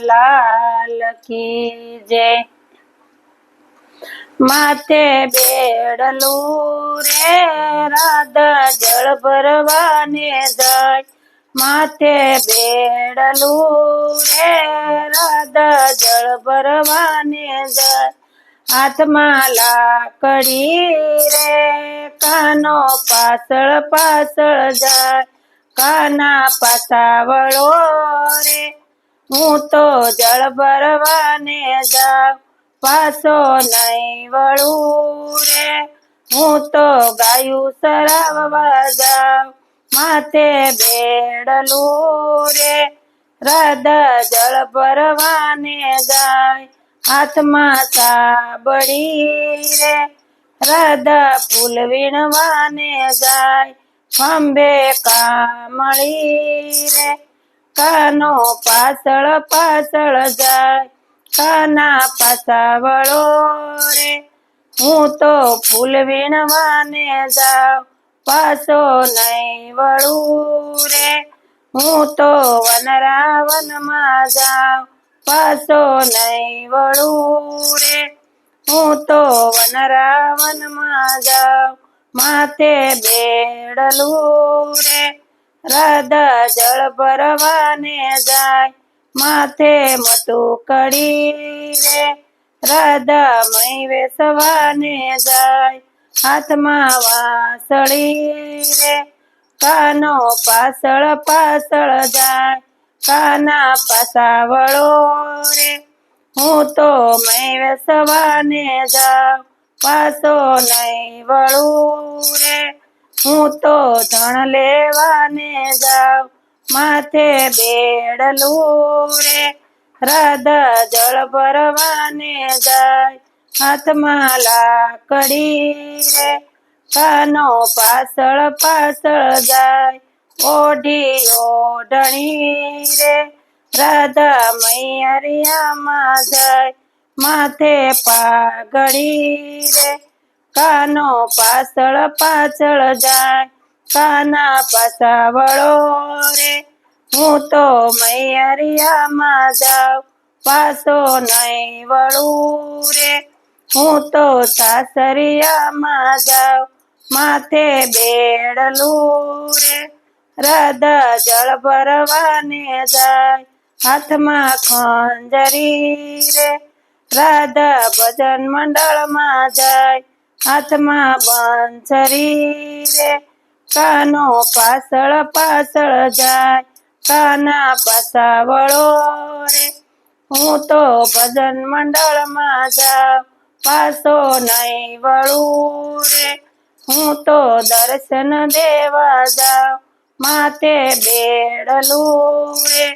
લાલ કી જય માથે બેડલું રે રાધા જળ ભરવાને જાય. માથે બેડલું રે રાધા જળ ભરવાને જાય. હાથમાં લાકડી રે, કાનો પાછળ પાછળ જાય. કાના પાછાવળો રે હું તો જળ ભરવાને જાઉં, પાછો નહીં વળું રે. હું તો ગાયું સરાવવા જાઉં, માથે બેડલું રે. રાધા જળ ભરવાને જાય હાથમાં સાબડી રે. રાધા ફૂલ વીણવાને જાય ખંભે કામળી રે. કાનો પાછળ પાછળ જાય, કાના પાછાવળો રે. હું તો ફૂલ વીણવાને જાઉં, પાછો નહીં વળું રે. હું તો વનરાવનમાં જાઉં, પાછો નહીં વળું રે. હું તો વનરાવનમાં જાઉં, માથે બેડલું રે. રાધા જળ ભરવાને જાય, માથે મટુકડી રે. રાધા મય વેસવાને જાય, હાથમાં વાસળી રે. કાનો પાસળ પાસળ જાય, કાના પાસાવળો રે. હું તો મય વેસવાને જાઉં પાછો નહીં વળું રે. હું તો ધણ લેવાને જાઉં, માથે બેડલું રે. રાધા જળ ભરવાને જાય, હાથમાં લાકડી રે. કાનો પાછળ પાછળ જાય, ઓઢી ઓઢણી રે. રાધા મૈયરિયામાં જાય, માથે પાઘડી રે. કાનો પાછળ પાછળ જાય, કાના પાછાવળો રે. હું તો મૈયરિયામાં જાઉં, પાછો નહીં વળું રે. હું તો સાસરિયામાં જાઉં, માથે બેડલું રે. રાધા જળ ભરવાને જાય, હાથમાં ખંજરી રે. રાધા ભજન મંડળમાં જાય હાથમાં બંસરી રે કાનો પાછળ પાછળ જાય, કાના પાછાવળો રે. હું તો ભજન મંડળમાં જાઉં, પાછો નહીં વળું રે. હું તો દર્શન દેવા જાઉં, માથે બેડલું રે.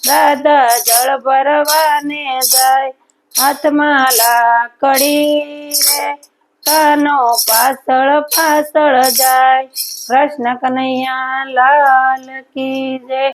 દાદા જળ ભરવાને જાય, હાથમાં લાકડી રે. કાનો પાછળ પાછળ જાય. કૃષ્ણ કનૈયા લાલ કી જય.